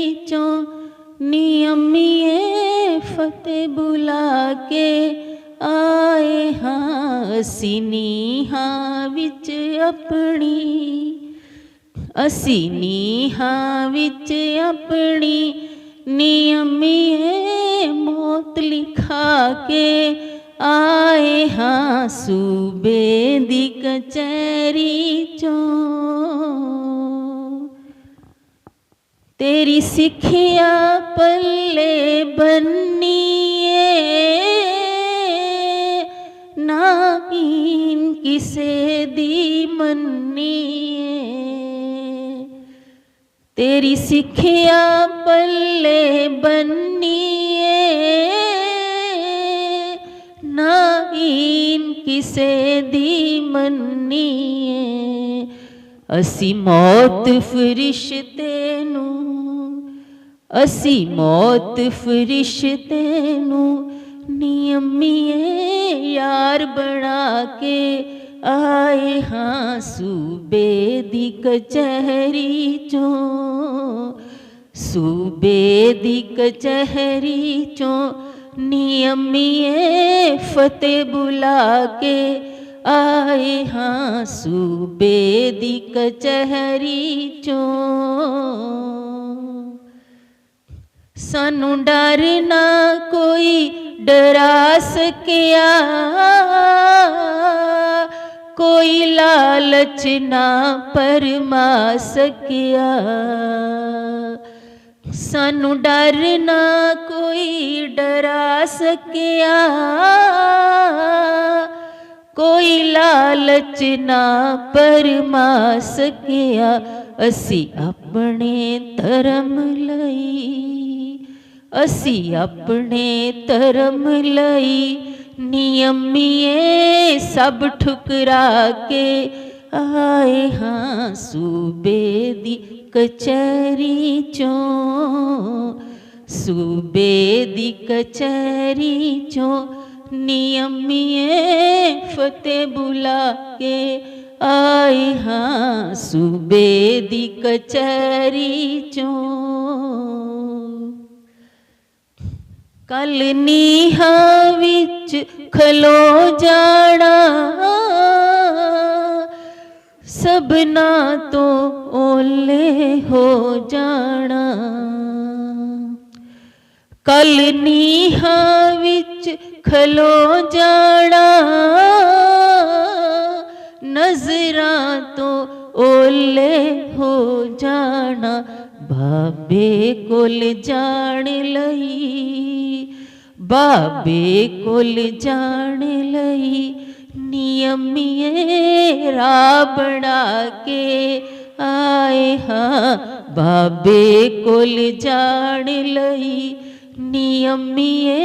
चो नियमिए फते बुला के आए हाँ असिनी हाँ बिच अपनी, असिनी हाँ बिच अपनी नियमिए मौत लिखा के आए हाँ सूबे दी कचहरी चो। तेरी सिखिया पल्ले बन्नी ना इन किसे दी मन्नी तेरी सिखिया पल्ले बन्नी ना इन किसे दी मन्नी ਅਸੀਂ ਮੌਤ ਫਰਿਸ਼ਤੇ ਨੂੰ ਅਸੀਂ ਮੌਤ ਫਰਿਸ਼ਤੇ ਨੂੰ ਨਿਯਮੀਏ ਯਾਰ ਬਣਾ ਕੇ ਆਏ ਹਾਂ ਸੂਬੇ ਦੀ ਕਚਹਿਰੀ ਚੋਂ। ਸੂਬੇ ਦੀ ਕਚਹਿਰੀ ਚੋਂ ਨਿਯਮੀਏ ਫਤਿਹ ਬੁਲਾ ਕੇ आए हाँ सूबेदी चहरी चो। सानू डर ना कोई डरा सकिया कोई लालच ना परमा सकिया सानू डर ना कोई डरा सकिया कोई लालच ना परमा सकिया। असी अपने धर्म लई, असी अपने धर्म लई। नियमिए सब ठुकरा के आए हाँ सूबे दी कचहरी चों। सूबे दी कचहरी चों ਨਿਯਮੀਏ ਫਤਿਹ ਬੁਲਾ ਕੇ ਆਏ ਹਾਂ ਸੂਬੇ ਦੀ ਕਚਹਿਰੀ ਚੋਂ ਕਲ ਨੀਹਾਂ ਵਿੱਚ ਖਲੋ ਜਾਣਾ ਸਭਨਾ ਤੋਂ ਓਲੇ ਹੋ ਜਾਣਾ कल नीहा विच खलो जाना नजरा तो ओले हो जाना बाबे कोल जान लई, बाबे कोल जान लई नियमिए राबड़ा के आए हाँ बाबे कोल जान लई। नियमिए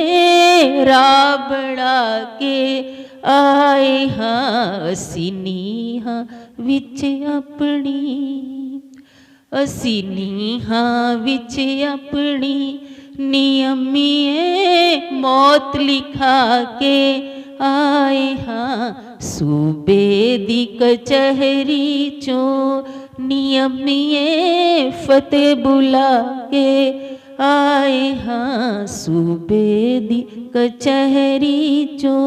राबड़ा के आए हाँ असी नीहा विच अपनी असी नीह विच अपनी। नियमिए मौत लिखा के आए हाँ सूबे दी कचहरी चो। नियमिए फतेह बुला के आए हाँ सूबेदी कचहरी चो।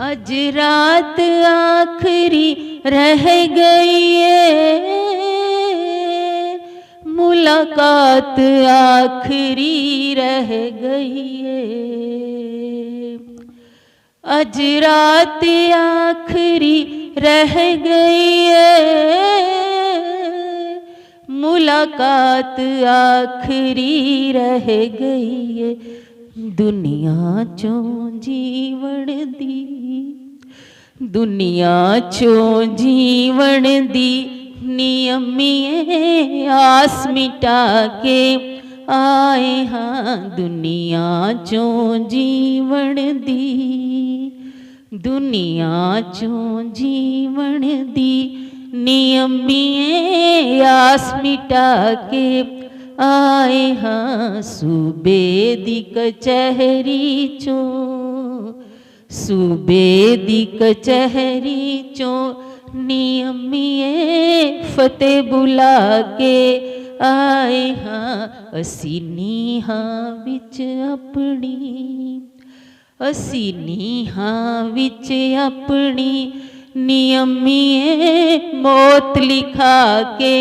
अज रात आखिरी रह गई है। मुलाकात आखिरी रह गई है। अज रात आखिरी रह गई है। मुलाकात आखिरी रह गई है। दुनिया चो जीवन दी। दुनिया चो जीवन दी। नियमिए आस मिटा के आए हाँ। दुनिया चो जीवन दी। दुनिया चो जीवन दी। नियम बिए आस मिटा के आए हाँ सुबेदी चहरी चो। सुबेदी चहरी चो नियमिए फतेह बुला के आए हाँ। असी नीहा बिच अपनी, असी नीहा बिच अपनी नियमिए मौत लिखा के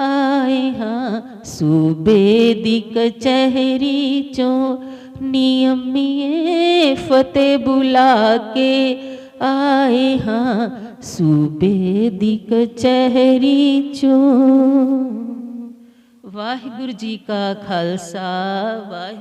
आए हाँ। सुबेदिक चेहरी चो नियमिए फतेह बुला के आए हाँ। सुबेदिक चेहरी चो। वाहिगुरु जी का खालसा, वाह